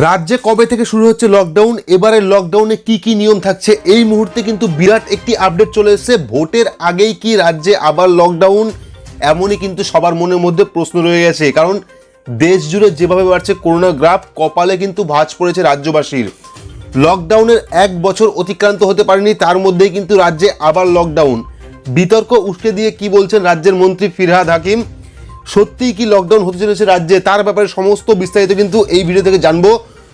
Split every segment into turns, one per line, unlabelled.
রাজ্যে কবে থেকে শুরু হচ্ছে লকডাউন এবারে লকডাউনে কি কি নিয়ম থাকছে? এই মুহূর্তে কিন্তু বিরাট একটি আপডেট চলে এসেছে। ভোটের আগেই কি রাজ্যে আবার লকডাউন এমনই কিন্তু সবার মনের মধ্যে প্রশ্ন রয়ে গেছে। কারণ দেশ জুড়ে যেভাবে বাড়ছে করোনা গ্রাফ কপালে কিন্তু ভাঁজ পড়েছে রাজ্যবাসীর। লকডাউনের এক বছর অতিক্রান্ত হতে পারেনি, তার মধ্যেই কিন্তু রাজ্যে আবার লকডাউন বিতর্ক উস্কে দিয়ে কি বলছেন রাজ্যের মন্ত্রী ফিরহাদ হাকিম? সত্যিই কি লকডাউন হতে চলেছে রাজ্যে? তার ব্যাপারে সমস্ত বিস্তারিত কিন্তু এই ভিডিও থেকে জানব।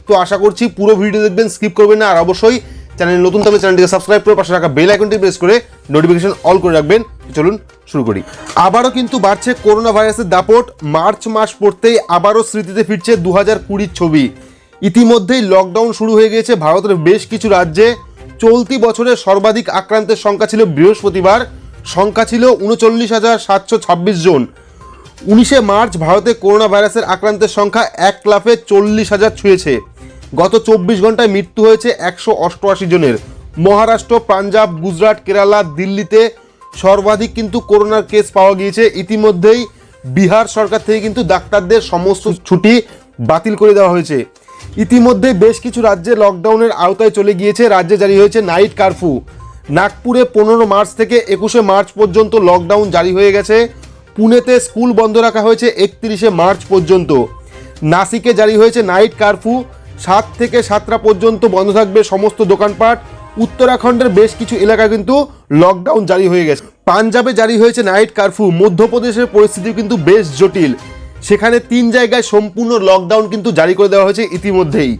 তো আশা করছি পুরো ভিডিও দেখবেন স্কিপ করবেন না। আর অবশ্যই চ্যানেল নতুন থাকলে চ্যানেলটিকে সাবস্ক্রাইব করে পাশে রাখা বেল আইকনটি প্রেস করে নোটিফিকেশন অল করে রাখবেন। চলুন শুরু করি। আবারও কিন্তু বাড়ছে করোনা ভাইরাসের দাপট। মার্চ মাস পড়তেই আবারও স্মৃতিতে ফিরছে দু হাজার কুড়ির ছবি। ইতিমধ্যেই লকডাউন শুরু হয়ে গিয়েছে ভারতের বেশ কিছু রাজ্যে। চলতি বছরে সর্বাধিক আক্রান্তের সংখ্যা ছিল বৃহস্পতিবার। সংখ্যা ছিল উনচল্লিশ হাজার সাতশো ছাব্বিশ জন। উনিশে মার্চ ভারতে করোনা ভাইরাসের আক্রান্তের সংখ্যা এক লাফে চল্লিশ হাজার ছুঁয়েছে। গত চব্বিশ ঘন্টায় মৃত্যু হয়েছে একশো অষ্টআশি জনের। মহারাষ্ট্র, পাঞ্জাব, গুজরাট, কেরালা, দিল্লিতে সর্বাধিক কিন্তু করোনার কেস পাওয়া গিয়েছে। ইতিমধ্যেই বিহার সরকার থেকে কিন্তু ডাক্তারদের সমস্ত ছুটি বাতিল করে দেওয়া হয়েছে। ইতিমধ্যে বেশ কিছু রাজ্যে লকডাউনের আওতায় চলে গিয়েছে। রাজ্যে জারি হয়েছে নাইট কারফিউ। নাগপুরে পনেরো মার্চ থেকে একুশে মার্চ পর্যন্ত লকডাউন জারি হয়ে গেছে। পুনেতে স্কুল বন্ধ রাখা হয়েছে একত্রিশে মার্চ পর্যন্ত। নাসিকে জারি হয়েছে নাইট কারফিউ সাত থেকে সাতটা পর্যন্ত বন্ধ থাকবে সমস্ত দোকানপাট। উত্তরাখণ্ডের বেশ কিছু এলাকা কিন্তু লকডাউন জারি হয়ে গেছে। পাঞ্জাবে জারি হয়েছে নাইট কারফিউ মধ্যপ্রদেশের পরিস্থিতি কিন্তু বেশ জটিল। সেখানে তিন জায়গায় সম্পূর্ণ লকডাউন কিন্তু জারি করে দেওয়া হয়েছে ইতিমধ্যেই।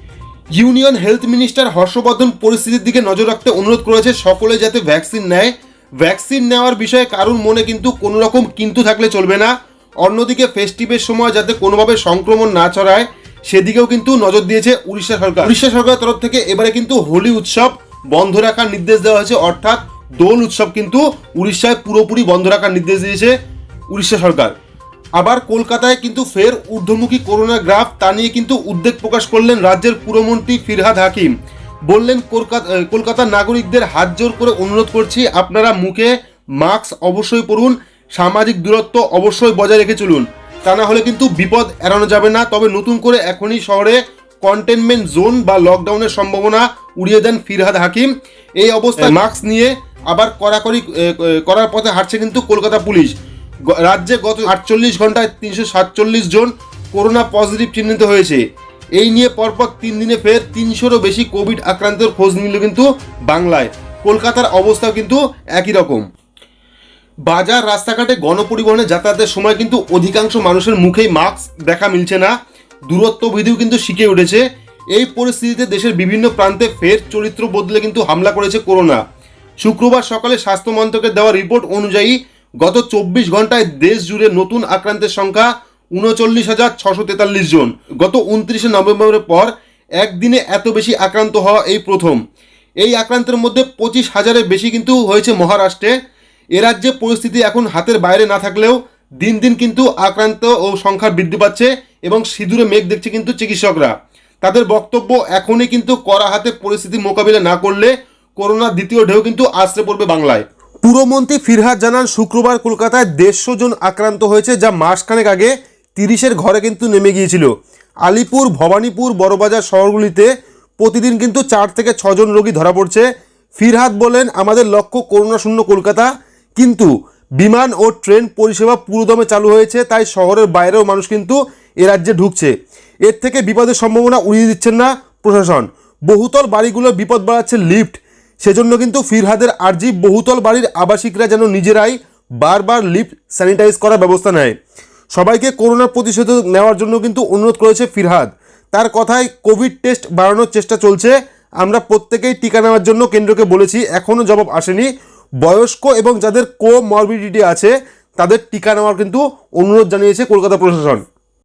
ইউনিয়ন হেলথ মিনিস্টার হর্ষবর্ধন পরিস্থিতির দিকে নজর রাখতে অনুরোধ করেছে সকলে যাতে ভ্যাকসিন নেয়। ভ্যাকসিন নেওয়ার বিষয়ে কারুর মনে কিন্তু কোনো রকম কিন্তু থাকলে চলবে না। অন্যদিকে ফেস্টিভের সময় যাতে কোনোভাবে সংক্রমণ না ছড়ায়, সেদিকেও কিন্তু নজর দিয়েছে উড়িষ্যা সরকার। উড়িষ্যা সরকারের তরফ থেকে এবারে কিন্তু হোলি উৎসব বন্ধ রাখার নির্দেশ দেওয়া হয়েছে, অর্থাৎ দোল উৎসব কিন্তু উড়িষ্যায় পুরোপুরি বন্ধ রাখার নির্দেশ দিয়েছে উড়িষ্যা সরকার। আবার কলকাতায় কিন্তু ফের ঊর্ধ্বমুখী করোনা গ্রাফ তা নিয়ে কিন্তু উদ্বেগ প্রকাশ করলেন রাজ্যের পুরমন্ত্রী ফিরহাদ হাকিম। বললেন কলকাতা কলকাতার নাগরিকদের হাত জোর করে অনুরোধ করছি আপনারা মুখে মাস্ক অবশ্যই পরুন সামাজিক দূরত্ব অবশ্যই বজায় রেখে চলুন। তা না হলে কিন্তু বিপদ এড়ানো যাবে না। তবে নতুন করে এখনই শহরে কন্টেনমেন্ট জোন বা লকডাউনের সম্ভাবনা উড়িয়ে দেন ফিরহাদ হাকিম। এই অবস্থায় মাস্ক নিয়ে আবার কড়াকড়ি করার পথে হাঁটছে কিন্তু কলকাতা পুলিশ। রাজ্যে গত আটচল্লিশ ঘন্টায় তিনশো সাতচল্লিশ জন করোনা পজিটিভ চিহ্নিত হয়েছে। এই নিয়ে পরপর তিন দিনে ফের তিনশোরও বেশি কোভিড আক্রান্তের খোঁজ মিলল কিন্তু বাংলায়। কলকাতার অবস্থাও কিন্তু একই রকম। বাজার, রাস্তাঘাটে গণপরিবহনে যাতায়াতের সময় কিন্তু অধিকাংশ মানুষের মুখেই মাস্ক দেখা মিলছে না। দূরত্ব বিধিও কিন্তু শিখে উঠেছে। এই পরিস্থিতিতে দেশের বিভিন্ন প্রান্তে ফের চরিত্র বদলে কিন্তু হামলা করেছে করোনা। শুক্রবার সকালে স্বাস্থ্য মন্ত্রকের দেওয়া রিপোর্ট অনুযায়ী গত চব্বিশ ঘন্টায় দেশ জুড়ে নতুন আক্রান্তের সংখ্যা উনচল্লিশ হাজার ছশো তেতাল্লিশ জন। গত উনত্রিশে নভেম্বরের পর একদিনে এত বেশি আক্রান্ত হওয়া এই প্রথম। এই আক্রান্তের মধ্যে পঁচিশ হাজারের বেশি কিন্তু হয়েছে মহারাষ্ট্রে। এ রাজ্যে পরিস্থিতি এখন হাতের বাইরে না থাকলেও দিন দিন কিন্তু আক্রান্ত ও সংখ্যা বৃদ্ধি পাচ্ছে এবং সিঁদুরে মেঘ দেখছে কিন্তু চিকিৎসকরা। তাদের বক্তব্য এখনই কিন্তু কড়া হাতে পরিস্থিতি মোকাবিলা না করলে করোনার দ্বিতীয় ঢেউ কিন্তু আশ্রে পড়বে বাংলায়। পুরমন্ত্রী ফিরহাদ জানান, শুক্রবার কলকাতায় দেড়শো জন আক্রান্ত হয়েছে, যা মাসখানেক আগে তিরিশের ঘরে কিন্তু নেমে গিয়েছিল। আলিপুর, ভবানীপুর, বড়বাজার শহরগুলিতে প্রতিদিন কিন্তু চার থেকে ছজন রোগী ধরা পড়ছে। ফিরহাদ বলেন, আমাদের লক্ষ্য করোনা শূন্য কলকাতা, কিন্তু বিমান ও ট্রেন পরিষেবা পুরোদমে চালু হয়েছে, তাই শহরের বাইরেও মানুষ কিন্তু এ রাজ্যে ঢুকছে। এর থেকে বিপদের সম্ভাবনা উড়িয়ে দিচ্ছেন না প্রশাসন। বহুতল বাড়িগুলো বিপদ বাড়াচ্ছে লিফট। সেজন্য কিন্তু ফিরহাদের আর্জি বহুতল বাড়ির আবাসিকরা যেন নিজেরাই বারবার লিফট স্যানিটাইজ করার ব্যবস্থা নেয়। সবাইকে করোনা প্রতিষেধক নেওয়ার জন্য কিন্তু অনুরোধ করেছে ফিরহাদ। তার কথায় কোভিড টেস্ট বাড়ানোর চেষ্টা চলছে। আমরা প্রত্যেকেই টিকা নেওয়ার জন্য কেন্দ্রকে বলেছি, এখনও জবাব আসেনি। বয়স্ক এবং যাদের কো মরবিডিটি আছে, তাদের টিকা নেওয়ার কিন্তু অনুরোধ জানিয়েছে কলকাতা প্রশাসন।